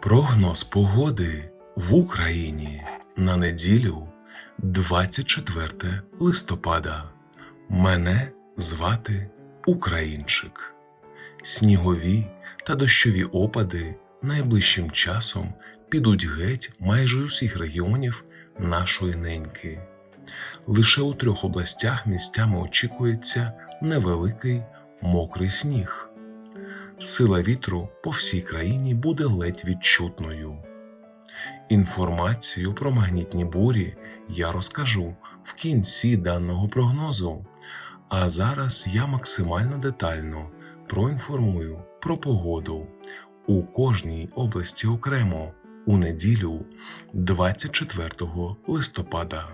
Прогноз погоди в Україні на неділю 24 листопада. Мене звати Українчик. Снігові та дощові опади найближчим часом підуть геть майже усіх регіонів нашої неньки. Лише у трьох областях місцями очікується невеликий мокрий сніг. Сила вітру по всій країні буде ледь відчутною. Інформацію про магнітні бурі я розкажу в кінці даного прогнозу. А зараз я максимально детально проінформую про погоду у кожній області окремо у неділю 24 листопада.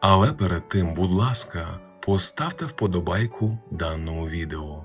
Але перед тим, будь ласка, поставте вподобайку даному відео,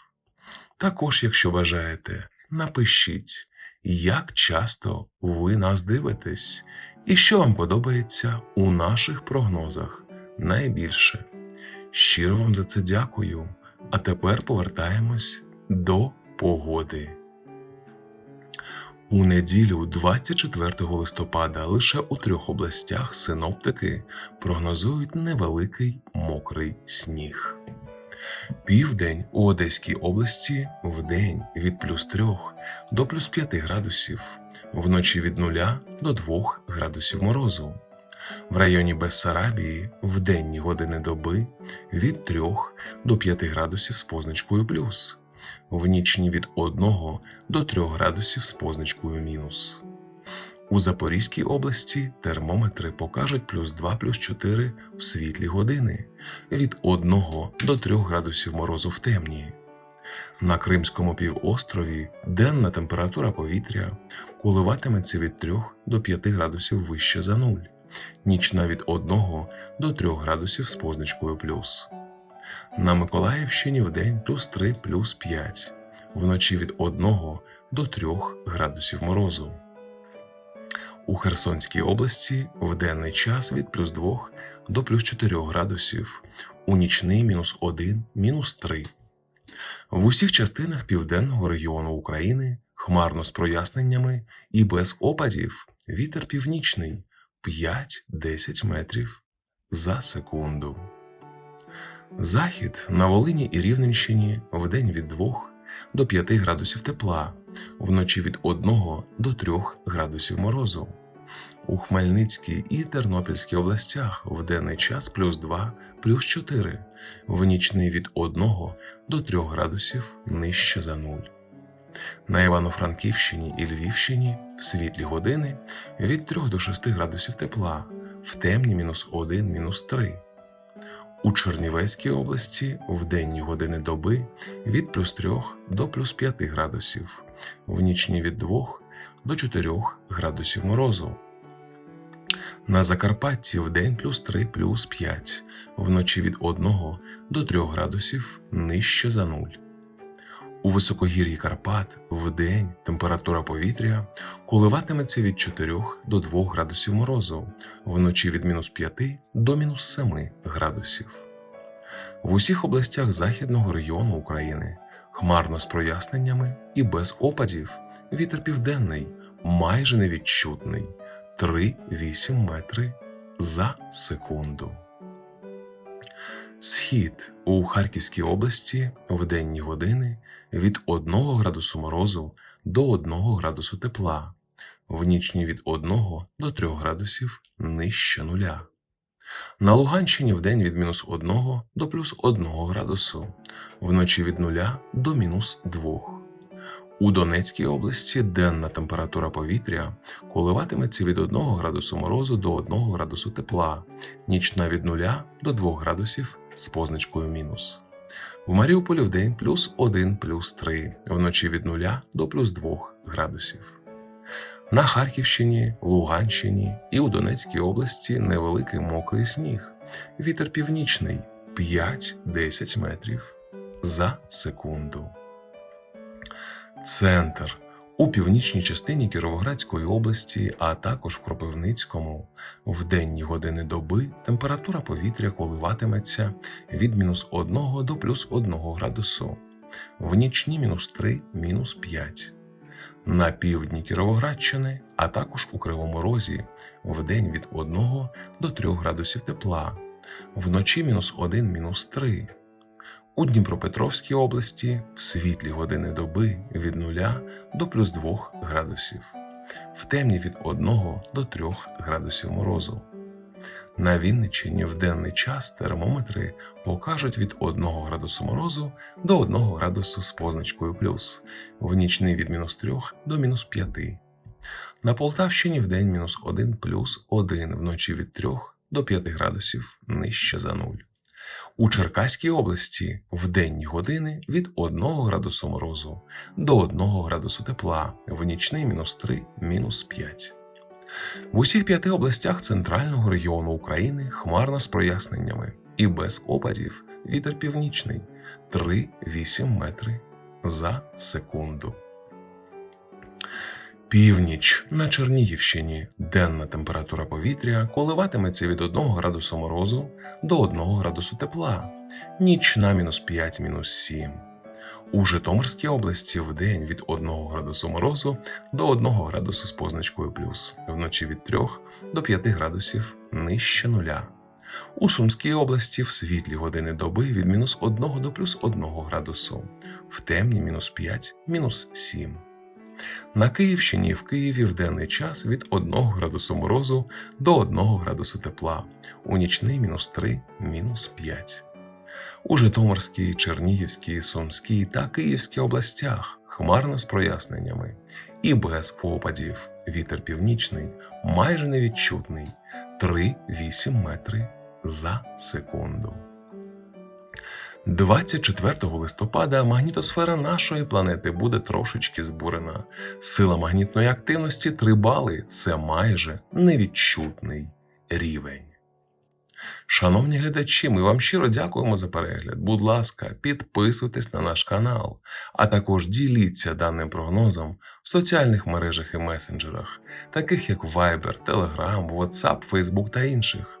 Також, якщо бажаєте, напишіть, як часто ви нас дивитесь і що вам подобається у наших прогнозах найбільше. Щиро вам за це дякую. А тепер повертаємось до погоди. У неділю 24 листопада лише у трьох областях синоптики прогнозують невеликий мокрий сніг. Південь у Одеській області вдень від плюс 3 до плюс 5 градусів, вночі від 0 до 2 градусів морозу. В районі Бессарабії в денні години доби від 3 до 5 градусів з позначкою плюс, в нічні від 1 до 3 градусів з позначкою мінус. У Запорізькій області термометри покажуть плюс 2 плюс 4 в світлі години від 1 до 3 градусів морозу в темні. На Кримському півострові денна температура повітря коливатиметься від 3 до 5 градусів вище за нуль, нічна від 1 до 3 градусів з позначкою плюс. На Миколаївщині вдень плюс 3 плюс 5, вночі від 1 до 3 градусів морозу. У Херсонській області в денний час від плюс 2 до плюс 4 градусів, у нічний мінус 1, мінус 3. В усіх частинах південного регіону України хмарно з проясненнями і без опадів вітер північний 5-10 метрів за секунду. Захід на Волині і Рівненщині вдень від 2 до 5 градусів тепла, вночі від 1 до 3 градусів морозу. У Хмельницькій і Тернопільській областях в денний час плюс 2, плюс 4, в нічний від 1 до 3 градусів нижче за 0. На Івано-Франківщині і Львівщині в світлі години від 3 до 6 градусів тепла, в темні мінус 1, мінус 3. У Чернівецькій області в денні години доби від плюс 3 до плюс 5 градусів, в нічні від 2 до 4 градусів морозу. На Закарпатті в день плюс 3 плюс 5, вночі від 1 до 3 градусів нижче за 0. У високогір'ї Карпат в день температура повітря коливатиметься від 4 до 2 градусів морозу, вночі від мінус 5 до мінус 7 градусів. В усіх областях західного регіону України хмарно з проясненнями і без опадів вітер південний, майже невідчутний 3-8 метри за секунду. Схід у Харківській області в денні години від 1 градусу морозу до 1 градусу тепла, в нічні від 1 до 3 градусів нижче нуля. На Луганщині в день від мінус 1 до плюс 1 градусу, вночі від 0 до мінус 2. У Донецькій області денна температура повітря коливатиметься від 1 градусу морозу до 1 градусу тепла, нічна від 0 до 2 градусів з позначкою мінус. В Маріуполі вдень плюс 1 плюс 3, вночі від 0 до плюс 2 градусів. На Харківщині, Луганщині і у Донецькій області невеликий мокрий сніг. Вітер північний 5-10 метрів за секунду. Центр у північній частині Кіровоградської області, а також в Кропивницькому, в денні години доби температура повітря коливатиметься від мінус 1 до плюс 1 градусу, в нічні мінус 3, мінус 5. На півдні Кіровоградщини, а також у Кривому Розі, в день від 1 до 3 градусів тепла, вночі мінус 1, мінус 3. У Дніпропетровській області в світлі години доби від 0 до плюс 2 градусів, в темні від 1 до 3 градусів морозу. На Вінниччині в денний час термометри покажуть від 1 градусу морозу до 1 градусу з позначкою плюс, в нічний від мінус 3 до мінус 5. На Полтавщині в день мінус 1 плюс 1, вночі від 3 до 5 градусів нижче за 0. У Черкаській області в денні години від 1 градусу морозу до 1 градусу тепла, в нічний мінус 3, мінус 5. В усіх п'яти областях центрального регіону України хмарно з проясненнями і без опадів вітер північний 3-8 метри за секунду. Північ на Чернігівщині денна температура повітря коливатиметься від 1 градусу морозу до 1 градусу тепла, нічна мінус 5 мінус 7. У Житомирській області в день від 1 градусу морозу до 1 градусу з позначкою плюс, вночі від 3 до 5 градусів нижче нуля. У Сумській області в світлі години доби від мінус 1 до плюс 1 градусу, в темні мінус 5 мінус 7. На Київщині і в Києві в денний час від 1 градусу морозу до 1 градусу тепла, у нічний мінус 3 мінус 5. У Житомирській, Чернігівській, Сумській та Київській областях хмарно з проясненнями і без опадів. Вітер північний майже невідчутний 3-8 метри за секунду. 24 листопада магнітосфера нашої планети буде трошечки збурена. Сила магнітної активності 3 бали це майже невідчутний рівень. Шановні глядачі, ми вам щиро дякуємо за перегляд. Будь ласка, підписуйтесь на наш канал, а також діліться даним прогнозом в соціальних мережах і месенджерах, таких як Viber, Telegram, WhatsApp, Facebook та інших.